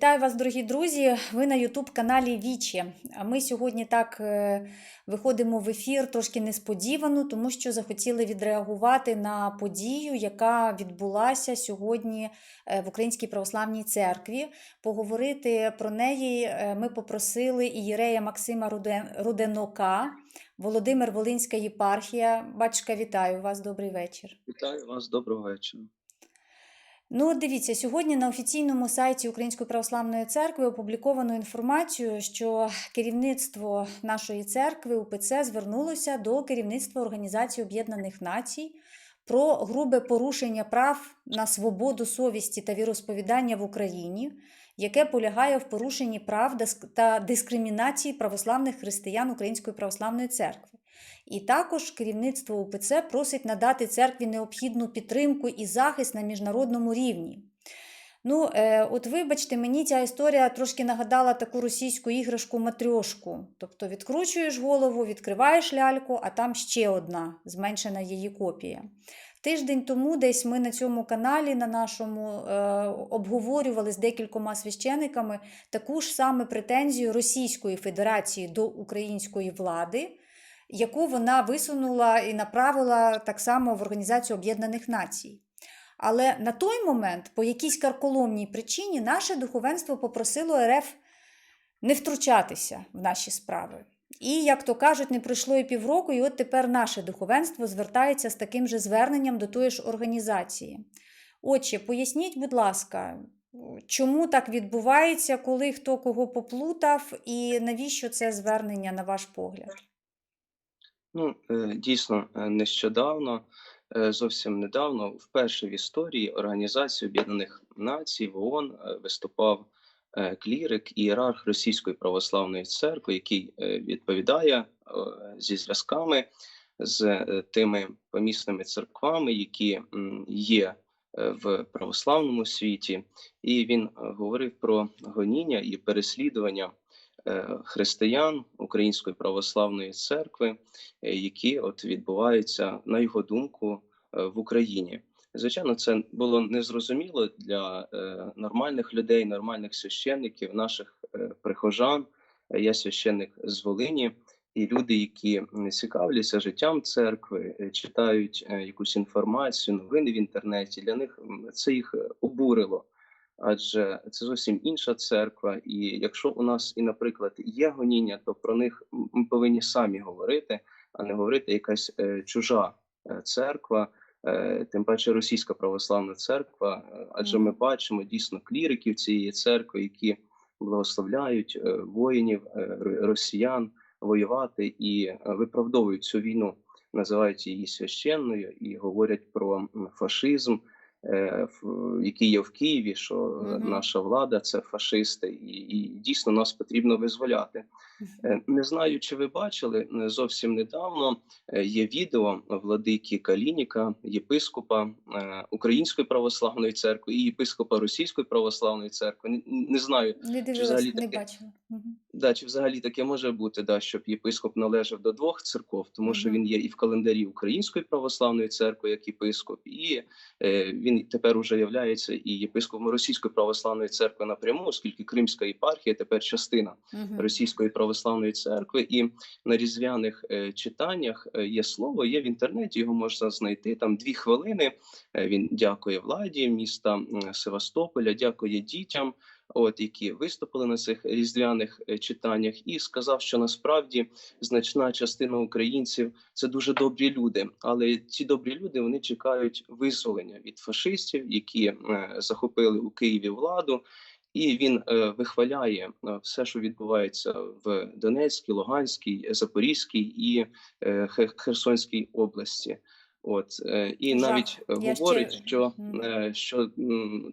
Вітаю вас, дорогі друзі! Ви на Ютуб-каналі Вічі. А Ми сьогодні так е, виходимо в ефір трошки несподівано, тому що захотіли відреагувати на подію, яка відбулася сьогодні е, в Українській православній церкві. Поговорити про неї е, ми попросили ієрея Максима Руден- Руденока, Володимир Волинська єпархія. Батюшка, вітаю вас, добрий вечір. Вітаю вас, доброго вечора. Ну, дивіться, сьогодні на офіційному сайті Української православної церкви опубліковано інформацію, що керівництво нашої церкви УПЦ звернулося до керівництва Організації Об'єднаних Націй про грубе порушення прав на свободу совісті та віросповідання в Україні, яке полягає в порушенні прав та дискримінації православних християн Української православної церкви. І також керівництво УПЦ просить надати церкві необхідну підтримку і захист на міжнародному рівні. Ну, е, от вибачте, мені ця історія трошки нагадала таку російську іграшку матрьошку. Тобто відкручуєш голову, відкриваєш ляльку, а там ще одна зменшена її копія. Тиждень тому десь ми на цьому каналі, на нашому, е, обговорювали з декількома священиками таку ж саме претензію Російської Федерації до української влади яку вона висунула і направила так само в Організацію Об'єднаних Націй. Але на той момент, по якійсь карколомній причині, наше духовенство попросило РФ не втручатися в наші справи. І, як то кажуть, не пройшло і півроку, і от тепер наше духовенство звертається з таким же зверненням до тої ж організації. Отче, поясніть, будь ласка, чому так відбувається, коли хто кого поплутав, і навіщо це звернення, на ваш погляд? Ну, е, дійсно, е, нещодавно, е, зовсім недавно, вперше в історії Організації Об'єднаних Націй в ООН виступав клірик ієрарх Російської православної церкви, який відповідає зі зв'язками з тими помісними церквами, які є в православному світі, і він говорив про гоніння і переслідування християн Української православної церкви, е, які от відбуваються, на його думку, е, в Україні. Звичайно, це було незрозуміло для е, нормальних людей, нормальних священників, наших е, прихожан. Е, Я священник з Волині, і люди, які цікавляться життям церкви, е, читають е, якусь інформацію, новини в інтернеті. Для них це їх е, обурило адже це зовсім інша церква. І якщо у нас і, наприклад, є гоніння, то про них ми повинні самі говорити, а не говорити якась е, чужа е, церква, е, тим паче російська православна церква. Адже ми бачимо дійсно кліриків цієї церкви, які благословляють е, воїнів е, росіян воювати і виправдовують цю війну, називають її священною і говорять про фашизм е, які є в Києві, що наша влада це фашисти, і, і дійсно нас потрібно визволяти. Е, Не знаю, чи ви бачили е, зовсім недавно є відео владики Калініка, єпископа Української православної церкви і єпископа Російської православної церкви. Не, не знаю, Не взагалі дивилась, не таке? бачила. Да, чи взагалі таке може бути, да, щоб єпископ належав до двох церков, тому що він є і в календарі Української православної церкви як єпископ, і е, він тепер уже являється і єпископом Російської православної церкви напряму, оскільки Кримська єпархія тепер частина угу. Російської православної церкви. І на різдвяних е, читаннях е, є слово, є в інтернеті, його можна знайти. Там дві хвилини. Е, він дякує владі міста Севастополя, дякує дітям, от які виступили на цих різдвяних е, читаннях, і сказав, що насправді значна частина українців це дуже добрі люди, але ці добрі люди вони чекають визволення від фашистів, які е, захопили у Києві владу. І він е, вихваляє все, що відбувається в Донецькій, Луганській, Запорізькій і Херсонській області. От е, і Жах. навіть е, Я говорить, ще- що, е, що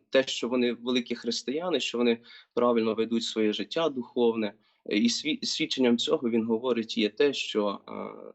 те, що вони великі християни, що вони правильно ведуть своє життя духовне, і сві- свідченням цього він говорить є те, що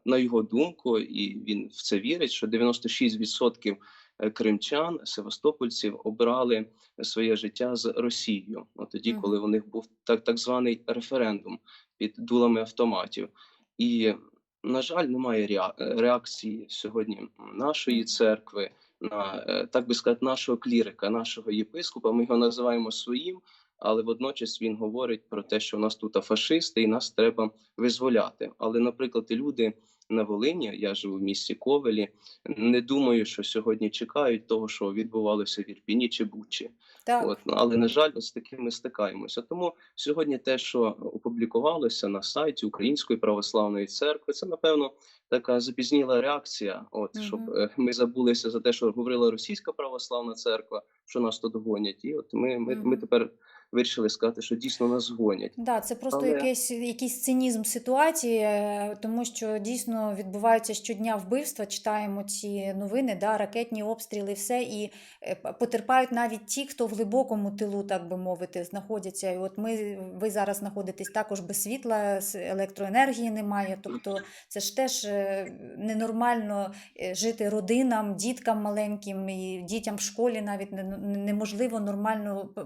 на його думку, і він в це вірить, що 96% е, кримчан, севастопольців обрали своє життя з Росією. От тоді, коли у них був так, так званий референдум під дулами автоматів. І, на жаль, немає реакції сьогодні нашої церкви, на е, так би сказати, нашого клірика, нашого єпископа. Ми його називаємо своїм, але водночас він говорить про те, що у нас тут фашисти, і нас треба визволяти. Але, наприклад, люди на Волині, я живу в місті Ковелі, не думаю, що сьогодні чекають того, що відбувалося в Ірпіні чи Бучі. Так. От, ну, але на жаль, з таким ми стикаємося. Тому сьогодні те, що опублікувалося на сайті Української православної церкви, це напевно така запізніла реакція. От Мгм. щоб е, ми забулися за те, що говорила російська православна церква, що нас тут гонять. І от ми, ми, ми тепер вирішили сказати, що дійсно нас гонять. Да, це просто Але- якийсь, якийсь цинізм ситуації, е, тому що дійсно відбуваються щодня вбивства. Читаємо ці новини, да, ракетні обстріли, все, і е, потерпають навіть ті, хто в глибокому тилу, так би мовити, знаходяться. І от ми, ви зараз знаходитесь також без світла, електроенергії немає. Тобто це ж теж е, ненормально жити родинам, діткам маленьким і дітям в школі навіть не- не- неможливо нормально п-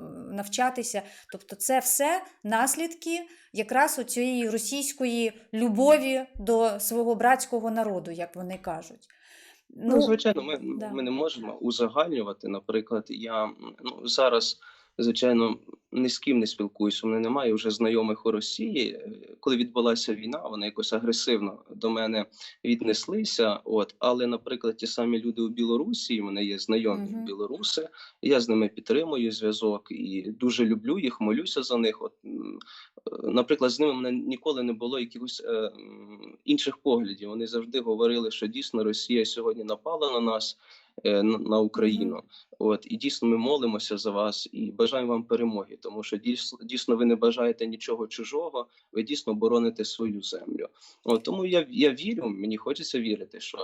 навчатися. Тобто, це все наслідки якраз у цієї російської любові до свого братського народу, як вони кажуть. Ну, звичайно, ми, да. ми не можемо узагальнювати. Наприклад, я ну, зараз, звичайно, ні з ким не спілкуюся. У мене немає вже знайомих у Росії. Коли відбулася війна, вони якось агресивно до мене віднеслися. От, але, наприклад, ті самі люди у Білорусі, у мене є знайомі Мгм. білоруси, я з ними підтримую зв'язок і дуже люблю їх, молюся за них. От, е, наприклад, з ними мене ніколи не було якихось е, інших поглядів. Вони завжди говорили, що дійсно Росія сьогодні напала на нас. Е, на- Україну, от і дійсно ми молимося за вас і бажаємо вам перемоги, тому що дійсно дійсно ви не бажаєте нічого чужого, ви дійсно бороните свою землю. От тому я я вірю, мені хочеться вірити, що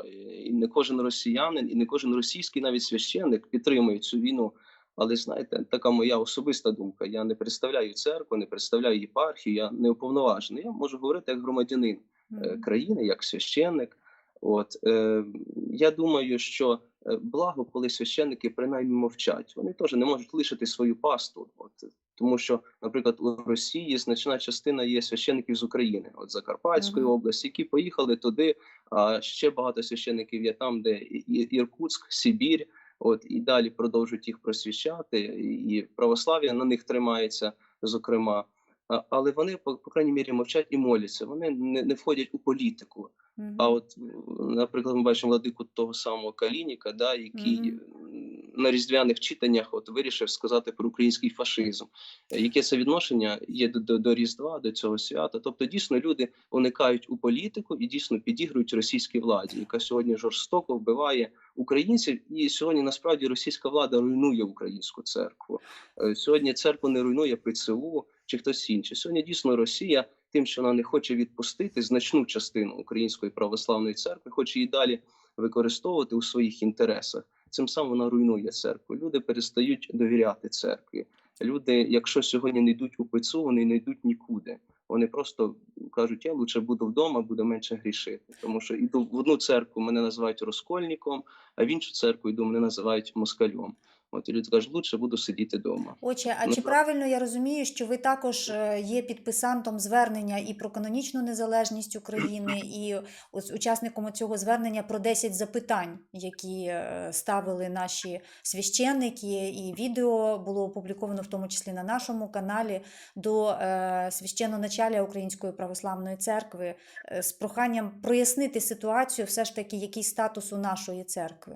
і не кожен росіянин, і не кожен російський навіть священник підтримує цю війну. Але знаєте, така моя особиста думка. Я не представляю церкву, не представляю єпархію, я не уповноважений. Я можу говорити як громадянин е, країни, як священник. От е, я думаю, що е, благо, коли священники принаймні мовчать, вони теж не можуть лишити свою пасту. От тому, що, наприклад, у Росії значна частина є священників з України, от Закарпатської Мгм. області, які поїхали туди. А ще багато священників є там, де Іркутськ, Сибір. От і далі продовжують їх просвіщати, і православ'я на них тримається, зокрема. Але вони по, по крайній мірі мовчать і моляться. Вони не, не входять у політику. Мгм. А от, наприклад, ми бачимо владику того самого Калініка, да, який Мгм. м, на різдвяних читаннях от вирішив сказати про український фашизм. Яке це відношення є до, до, до Різдва, до цього свята? Тобто, дійсно, люди уникають у політику і дійсно підігрують російській владі, яка сьогодні жорстоко вбиває українців. І сьогодні насправді російська влада руйнує українську церкву. Е, Сьогодні церкву не руйнує ПЦУ чи хтось інший. Сьогодні дійсно Росія тим, що вона не хоче відпустити значну частину української православної церкви, хоче її далі використовувати у своїх інтересах. Цим самим вона руйнує церкву. Люди перестають довіряти церкві. Люди, якщо сьогодні не йдуть у ПЦУ, вони не йдуть нікуди. Вони просто кажуть, я лучше буду вдома, буду менше грішити. Тому що йду в одну церкву, мене називають розкольником, а в іншу церкву йду, мене називають москалем. От і люди кажуть, лучше буду сидіти вдома. Отже, а Ну, чи так. правильно я розумію, що ви також е, є підписантом звернення і про канонічну незалежність України, і ось учасником цього звернення про 10 запитань, які е, ставили наші священники, і відео було опубліковано в тому числі на нашому каналі до е, священноначалія Української православної церкви з проханням прояснити ситуацію, все ж таки, який статус у нашої церкви.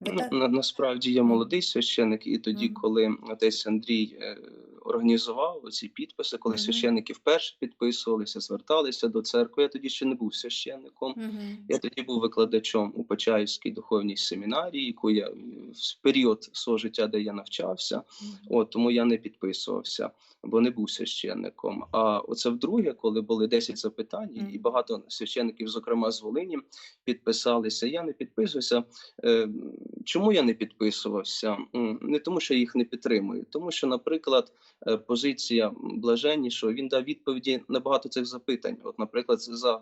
Ну, на, насправді я молодий священик, і тоді, коли отець Андрій е, організував ці підписи, коли Мгм. священники вперше підписувалися, зверталися до церкви, я тоді ще не був священником. Мгм. Я тоді був викладачом у Почаївській духовній семінарії, яку я в період свого життя, де я навчався, от тому я не підписувався, бо не був священником. А оце вдруге, коли були 10 запитань, і- і багато священників, зокрема з Волині, підписалися. Я не підписувався. Е, Чому я не підписувався? Не тому, що я їх не підтримую, тому що, наприклад, е, позиція блаженнішого він дав відповіді на багато цих запитань. От, наприклад, за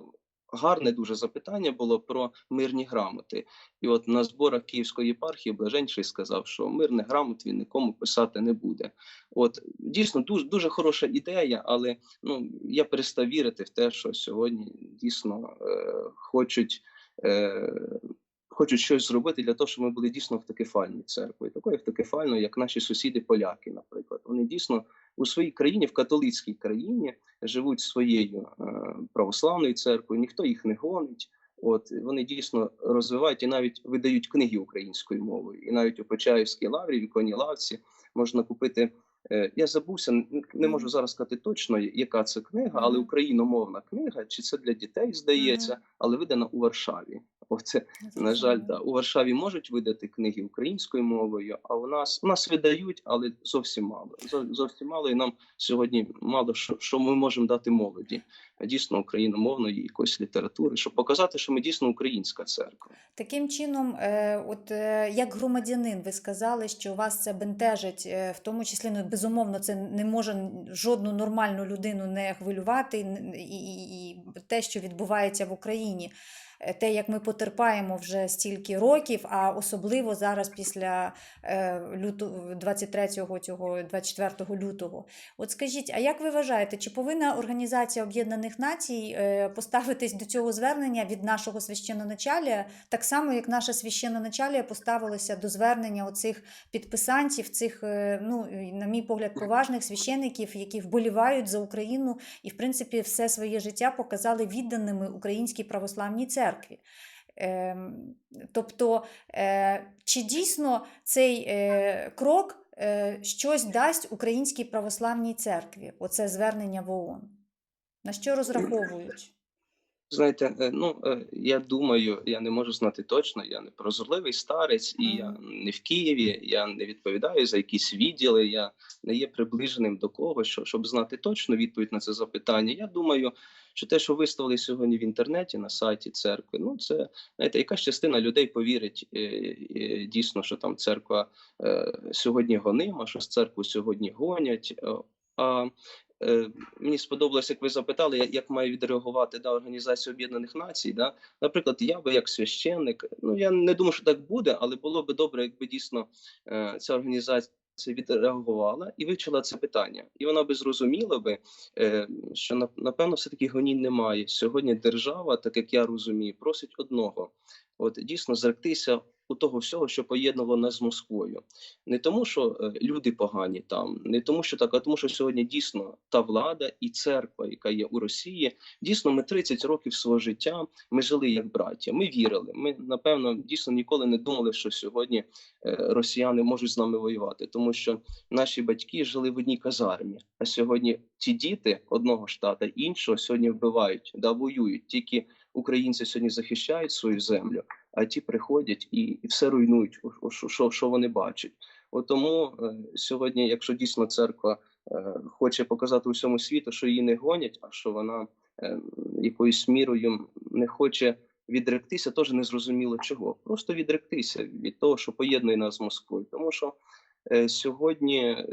гарне дуже запитання було про мирні грамоти. І от на зборах Київської єпархії Блаженший сказав, що мирних грамот він нікому писати не буде. От дійсно дуже дуже хороша ідея, але ну я перестав вірити в те, що сьогодні дійсно е, хочуть. Е, Хочуть щось зробити для того, щоб ми були дійсно автокефальною церквою, такою автокефальною, як наші сусіди поляки, наприклад. Вони дійсно у своїй країні, в католицькій країні, живуть своєю е, православною церквою, ніхто їх не гонить. От вони дійсно розвивають і навіть видають книги українською мовою. І навіть у Почаївській лаврі, в іконі лавці можна купити. Е, Я забувся, не можу зараз сказати точно, яка це книга, але україномовна книга, чи це для дітей здається, але видана у Варшаві. Оце на жаль, да. у Варшаві можуть видати книги українською мовою, а у нас у нас видають, але зовсім мало. Зовсім мало, і нам сьогодні мало що, що ми можемо дати молоді, дійсно україномовної якоїсь літератури, щоб показати, що ми дійсно українська церква. Таким чином, е, от е, як громадянин, ви сказали, що вас це бентежить, в тому числі, ну безумовно, це не може жодну нормальну людину не хвилювати, і, і, і те, що відбувається в Україні. Е, Те, як ми потерпаємо вже стільки років, а особливо зараз після е, лютого 23 цього 24 лютого. От скажіть, а як ви вважаєте, чи повинна Організація Об'єднаних Націй е, поставитись до цього звернення від нашого священноначалія, так само як наше священноначалія поставилося до звернення оцих підписантів, цих, ну на мій погляд, поважних священиків, які вболівають за Україну і, в принципі, все своє життя показали відданими Українській православній церкві. Ем, Тобто, е, чи дійсно цей е, крок е, щось дасть Українській православній церкві, оце звернення в ООН? На що розраховують? Знаєте, ну я думаю, я не можу знати точно. Я не прозорливий старець, і я не в Києві. Я не відповідаю за якісь відділи. Я не є приближеним до кого, що щоб знати точно відповідь на це запитання. Я думаю, що те, що виставили сьогодні в інтернеті на сайті церкви, ну це знаєте, якась частина людей повірить е, е, дійсно, що там церква е, сьогодні гонима, що з церкву сьогодні гонять. А е, мені сподобалось, як ви запитали, як, як має відреагувати да, Організація Об'єднаних Націй. Да? Наприклад, я би як священник, ну я не думаю, що так буде, але було би добре, якби дійсно е, ця організація відреагувала і вивчила це питання, і вона би зрозуміла би, е, що на- напевно все таки гонінь немає. Сьогодні держава, так як я розумію, просить одного: от дійсно зректися у того всього, що поєднувало нас з Москвою. Не тому, що е, люди погані там, не тому, що так, а тому, що сьогодні дійсно та влада і церква, яка є у Росії, дійсно, ми 30 років свого життя ми жили як браття. Ми вірили. Ми напевно дійсно ніколи не думали, що сьогодні е, росіяни можуть з нами воювати, тому що наші батьки жили в одній казармі. А сьогодні ті діти одного штата іншого сьогодні вбивають, да воюють. Тільки українці сьогодні захищають свою землю, а ті приходять і, і все руйнують, що, що, вони бачать. От тому е, сьогодні, якщо дійсно церква е, хоче показати усьому світу, що її не гонять, а що вона е, якоюсь мірою не хоче відректися, теж не зрозуміло чого. Просто відректися від того, що поєднує нас з Москвою. Тому що сьогодні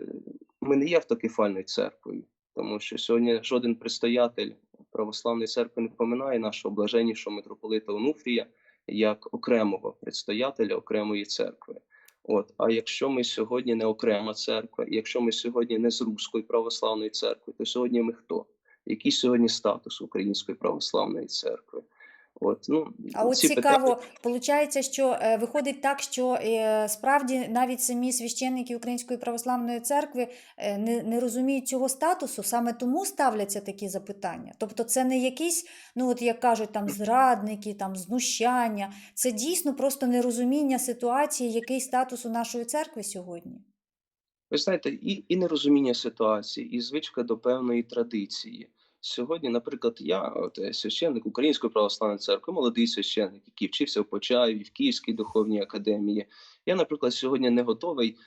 ми не є автокефальною церквою, тому що сьогодні жоден предстоятель православної церкви не поминає нашого блаженнішого митрополита Онуфрія як окремого предстоятеля окремої церкви. От, а якщо ми сьогодні не окрема церква, якщо ми сьогодні не з Руської православної церкви, то сьогодні ми хто? Який сьогодні статус Української православної церкви? От, ну, А от ці цікаво, виходить, що е, виходить так, що е, справді навіть самі священники Української православної церкви е, не, не розуміють цього статусу, саме тому ставляться такі запитання. Тобто, це не якісь, ну от як кажуть, там зрадники, там знущання. Це дійсно просто нерозуміння ситуації, який статус у нашої церкви сьогодні. Ви знаєте, і, і нерозуміння ситуації, і звичка до певної традиції. Сьогодні, наприклад, я, от е, священник Української православної церкви, молодий священник, який вчився в Почаєві, в Київській духовній академії. Я, наприклад, сьогодні не готовий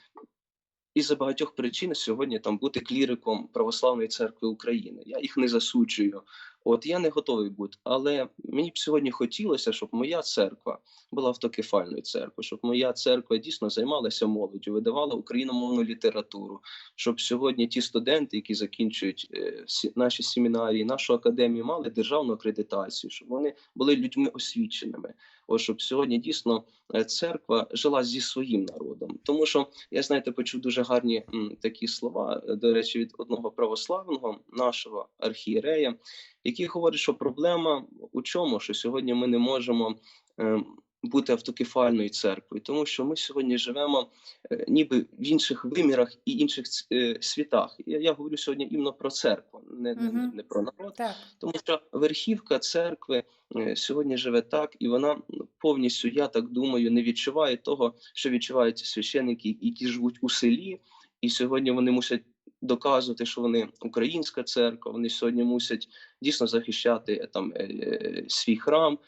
із-за багатьох причин сьогодні там бути кліриком Православної церкви України. Я їх не засуджую. От я не готовий бути, але мені б сьогодні хотілося, щоб моя церква була автокефальною церквою, щоб моя церква дійсно займалася молоддю, видавала україномовну літературу, щоб сьогодні ті студенти, які закінчують е, наші семінарії, нашу академію, мали державну акредитацію, щоб вони були людьми освіченими. От щоб сьогодні дійсно е, церква жила зі своїм народом. Тому що я знаєте, почув дуже гарні м, такі слова, е, до речі, від одного православного нашого архієрея, який говорить, що проблема у чому, що сьогодні ми не можемо. ем, бути автокефальною церквою, тому що ми сьогодні живемо е, ніби в інших вимірах і інших е, світах. Я, я говорю сьогодні іменно про церкву, не, не, не, не про народ. Так. Тому що верхівка церкви е, сьогодні живе так, і вона повністю, я так думаю, не відчуває того, що відчувають священники, які живуть у селі, і сьогодні вони мусять доказувати, що вони українська церква. Вони сьогодні мусять дійсно захищати е, там е, е, свій храм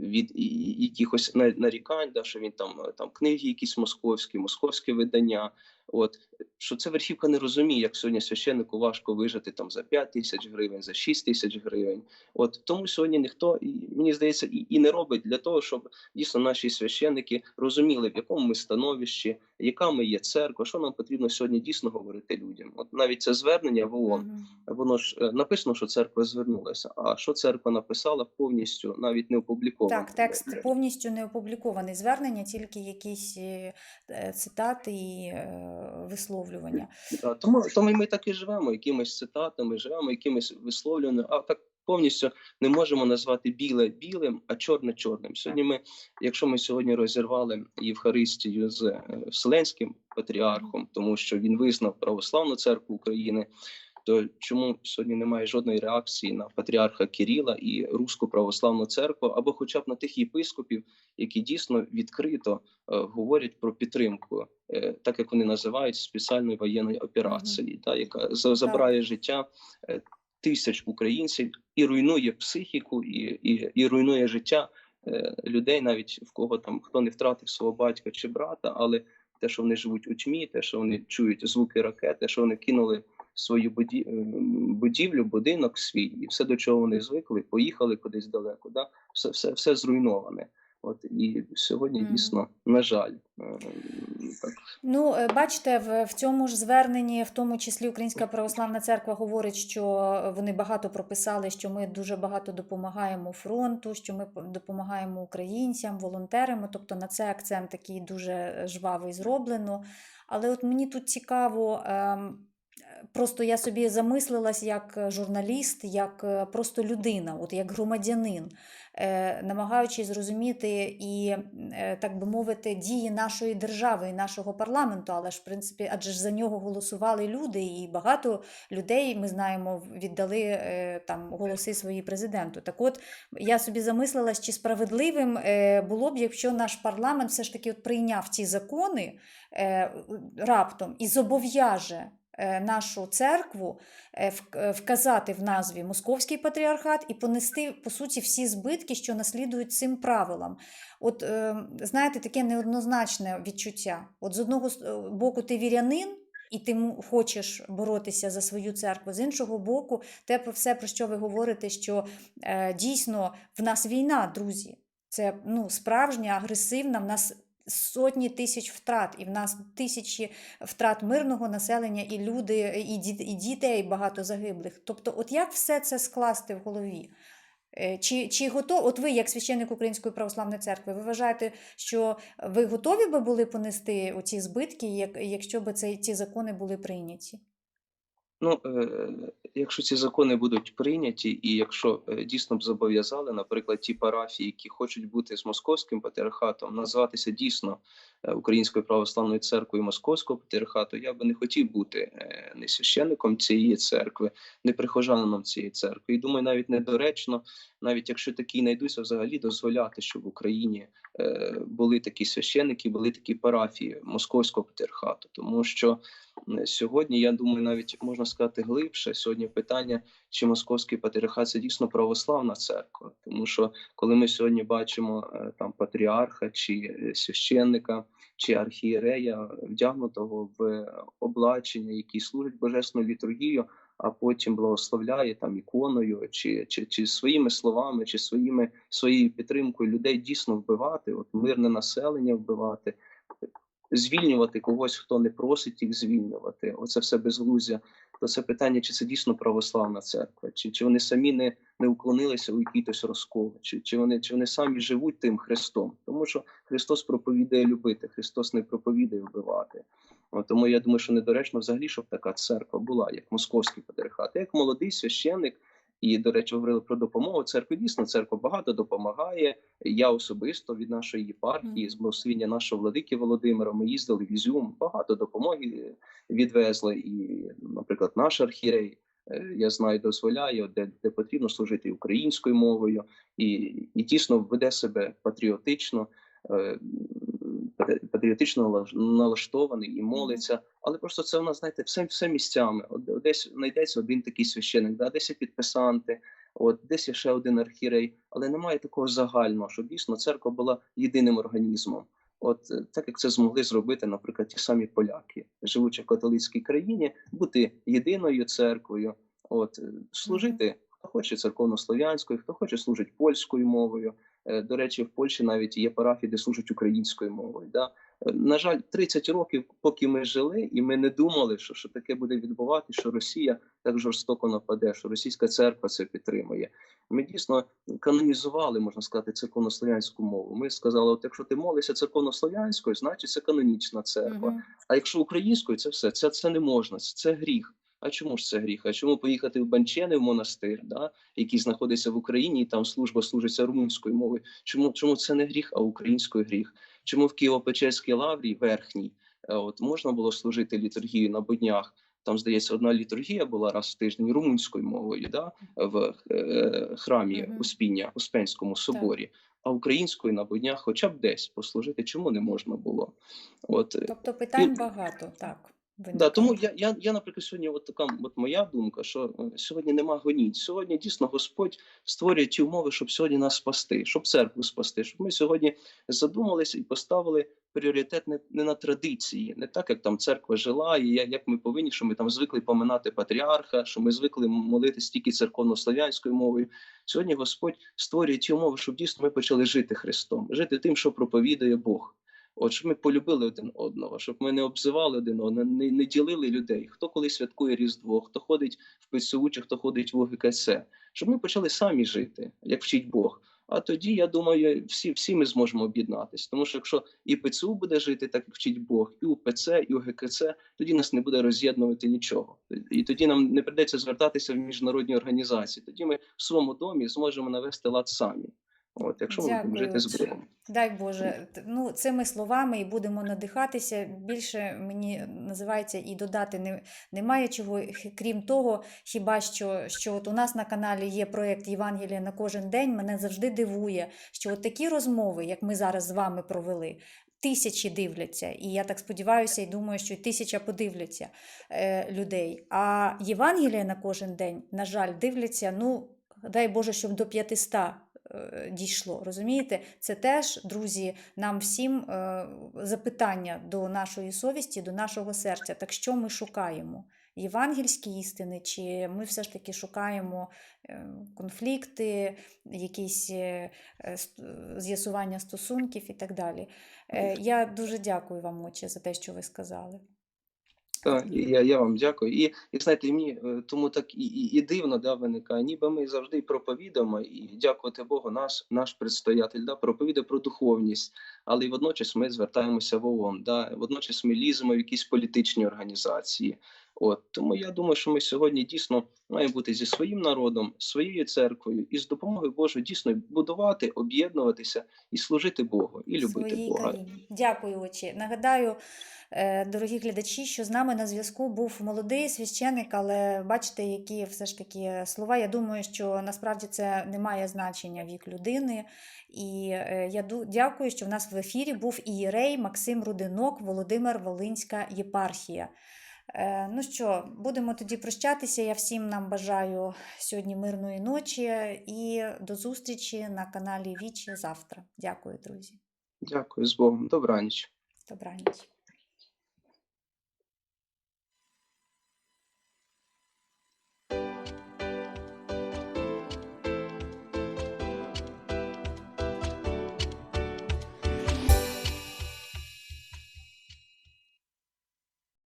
від якихось на- нарікань, да, що він там там книги, якісь московські, московські видання. От що це верхівка не розуміє, як сьогодні священнику важко вижити там за 5 тисяч гривень, за 6 тисяч гривень. От тому сьогодні ніхто і мені здається і, і не робить для того, щоб дійсно наші священники розуміли, в якому ми становищі, яка ми є церква, що нам потрібно сьогодні дійсно говорити людям. От навіть це звернення в ООН, воно ж е, написано, що церква звернулася. А що церква написала повністю, навіть не опубліковано. Так, текст повністю не опублікований. Звернення, тільки якісь е, цитати і е, висловлювання. Тому, тому ми так і живемо, якимись цитатами, живемо якимись висловлюваннями, а так повністю не можемо назвати біле білим, а чорне чорним. Сьогодні ми, якщо ми сьогодні розірвали Євхаристію з е, Вселенським патріархом, тому що він визнав православну церкву України. То чому сьогодні немає жодної реакції на патріарха Кирила і Руську православну церкву, або хоча б на тих єпископів, які дійсно відкрито е, говорять про підтримку, е, так як вони називають спеціальної воєнної операції, та яка за- забирає життя е, тисяч українців і руйнує психіку, і, і, і руйнує життя е, людей, навіть в кого там хто не втратив свого батька чи брата, але те, що вони живуть у тьмі, те, що вони чують звуки ракет, те, що вони кинули свою е, будівлю, будинок свій, і все, до чого вони звикли, поїхали кудись далеко. Да? Все, все, все зруйноване. От і сьогодні Мгм. дійсно, на жаль, е, так Ну, е, бачите, в, в цьому ж зверненні, в тому числі Українська православна церква говорить, що вони багато прописали, що ми дуже багато допомагаємо фронту, що ми допомагаємо українцям, волонтерам. Тобто на це акцент такий дуже жвавий зроблено. Але от мені тут цікаво. ем, Просто я собі замислилась як журналіст, як е, просто людина, от як громадянин, е, намагаючись зрозуміти і, е, так би мовити, дії нашої держави і нашого парламенту. Але ж, в принципі, адже ж за нього голосували люди, і багато людей, ми знаємо, віддали е, там голоси свої президенту. Так от я собі замислилась, чи справедливим е, було б, якщо наш парламент все ж таки от прийняв ці закони е, раптом і зобов'яже е, нашу церкву е, е, вказати в назві Московський патріархат і понести, по суті, всі збитки, що наслідують цим правилам. От, е, знаєте, таке неоднозначне відчуття. От з одного е, боку, ти вірянин. І ти хочеш боротися за свою церкву. З іншого боку, те про все, про що ви говорите, що е, дійсно в нас війна, друзі. Це ну, справжня, агресивна, в нас сотні тисяч втрат, і в нас тисячі втрат мирного населення, і люди, і, дітей багато загиблих. Тобто, от як все це скласти в голові? Е, Чи, чи готові, от ви, як священник Української православної церкви, ви вважаєте, що ви готові би були понести оці збитки, як, якщо б ці закони були прийняті? Ну, е, якщо ці закони будуть прийняті, і якщо е, дійсно б зобов'язали, наприклад, ті парафії, які хочуть бути з московським патріархатом, назватися дійсно е, Українською православною церквою Московського патріархату, я би не хотів бути не священником цієї церкви, не прихожанином цієї церкви. І думаю, навіть недоречно, навіть якщо такі знайдуться, взагалі дозволяти, щоб в Україні були такі священники, були такі парафії Московського патріархату, тому що Сьогодні, я думаю, навіть можна сказати глибше. Сьогодні питання, чи московський патріархат це дійсно православна церква, тому що коли ми сьогодні бачимо е, там патріарха чи е, священника, чи архієрея, вдягнутого в облачення, які служать божественну літургію, а потім благословляє там іконою, чи, чи, чи своїми словами, чи своїми своєю підтримкою людей дійсно вбивати, от мирне населення вбивати звільнювати когось, хто не просить їх звільнювати. Оце все безглуздя. То це питання, чи це дійсно православна церква, чи, чи вони самі не, не уклонилися у якийсь розкол, чи, чи, вони, чи вони самі живуть тим Христом. Тому що Христос проповідає любити, Христос не проповідає вбивати. От, тому я думаю, що недоречно взагалі, щоб така церква була, як московський патріархат. Як молодий священник, І, до речі, говорили про допомогу церкви. Дійсно, церква багато допомагає. Я особисто від нашої єпархії, з благословіння нашого владики Володимира, ми їздили в Ізюм, багато допомоги відвезли. І, наприклад, наш архірей, е, я знаю, дозволяє, де, де потрібно служити українською мовою, і, і дійсно веде себе патріотично. Патріотично налаш- налаштований і молиться, але просто це у нас знаєте все, все місцями. От десь знайдеться один такий священик, да, десь є підписанти, от десь є ще один архірей, але немає такого загального, щоб дійсно церква була єдиним організмом. От е, так як це змогли зробити, наприклад, ті самі поляки, живучи в католицькій країні, бути єдиною церквою, от е, служити. Хто хоче церковнослов'янською, хто хоче служить польською мовою. Е, До речі, в Польщі навіть є парафії, де служать українською мовою. Да? Е, На жаль, 30 років, поки ми жили, і ми не думали, що, що таке буде відбувати, що Росія так жорстоко нападе, що російська церква це підтримує. Ми дійсно канонізували, можна сказати, церковнослов'янську мову. Ми сказали: от якщо ти молишся церковнослов'янською, значить це канонічна церква. Мгм. А якщо українською, це все, це, це не можна, це, це гріх. А чому ж це гріх? А чому поїхати в Банчени в монастир, да, який знаходиться в Україні, і там служба служиться румунською мовою? Чому, чому це не гріх, а українською гріх? Чому в Києво-Печерській лаврі верхній е, от можна було служити літургію на буднях? Там, здається, одна літургія була раз в тиждень румунською мовою, да, в е, храмі Мгм. Успіння, Успенському соборі, а українською на буднях хоча б десь послужити, чому не можна було? От е, Тобто питань багато, так. Да, тому я, я, я, наприклад, сьогодні, от така от моя думка, що е, сьогодні нема гонінь. Сьогодні дійсно Господь створює ті умови, щоб сьогодні нас спасти, щоб церкву спасти, щоб ми сьогодні задумалися і поставили пріоритет не, не на традиції, не так, як там церква жила, і як ми повинні, що ми там звикли поминати патріарха, що ми звикли молитись тільки церковно-слав'янською мовою. Сьогодні Господь створює ті умови, щоб дійсно ми почали жити Христом, жити тим, що проповідує Бог. От щоб ми полюбили один одного, щоб ми не обзивали один одного, не, не ділили людей. Хто коли святкує Різдво, хто ходить в ПЦУ, чи хто ходить в ОГКЦ, щоб ми почали самі жити, як вчить Бог. А тоді, я думаю, всі, всі ми зможемо об'єднатися. Тому що якщо і ПЦУ буде жити, так як вчить Бог, і УПЦ, і ОГКЦ, тоді нас не буде роз'єднувати нічого. І тоді нам не прийдеться звертатися в міжнародні організації. Тоді ми в своєму домі зможемо навести лад самі. От, якщо Дякую. жити з Богом. Дай Боже, ну цими словами і будемо надихатися. Більше мені називається і додати не, немає чого, крім того, хіба що, що от у нас на каналі є проєкт Євангелія на кожен день. Мене завжди дивує, що от такі розмови, як ми зараз з вами провели. Тисячі дивляться, і я так сподіваюся і думаю, що й тисяча подивляться е, людей. А Євангелія на кожен день, на жаль, дивляться, ну, дай Боже, щоб до 500 е, дійшло. Розумієте? Це теж, друзі, нам всім е, запитання до нашої совісті, до нашого серця. Так що ми шукаємо? Євангельські істини, чи ми все ж таки шукаємо е, конфлікти, якісь е, е, з'ясування стосунків і так далі. Е, Я дуже дякую вам, отче, за те, що ви сказали. Так, я, я вам дякую. І, і знаєте, мені е, тому так і, і, і дивно да, виникає, ніби ми завжди проповідаємо, і дякувати Богу, наш, наш предстоятель да, проповідає про духовність, але і водночас ми звертаємося в ООН, да, водночас ми ліземо в якісь політичні організації. От тому я думаю, що ми сьогодні дійсно маємо бути зі своїм народом, своєю церквою, і з допомогою Божою дійсно будувати, об'єднуватися і служити Богу, і любити своїй Бога. країні. Дякую, отче. Нагадаю, е, дорогі глядачі, що з нами на зв'язку був молодий священик, але бачите, які все ж таки слова. Я думаю, що насправді це не має значення вік людини. І е, я ду- дякую, що в нас в ефірі був ієрей Максим Рудинок, Володимир Волинська єпархія. Е, Ну що, будемо тоді прощатися. Я всім нам бажаю сьогодні мирної ночі і до зустрічі на каналі Вічі завтра. Дякую, друзі. Дякую з Богом. Добраніч. Добраніч.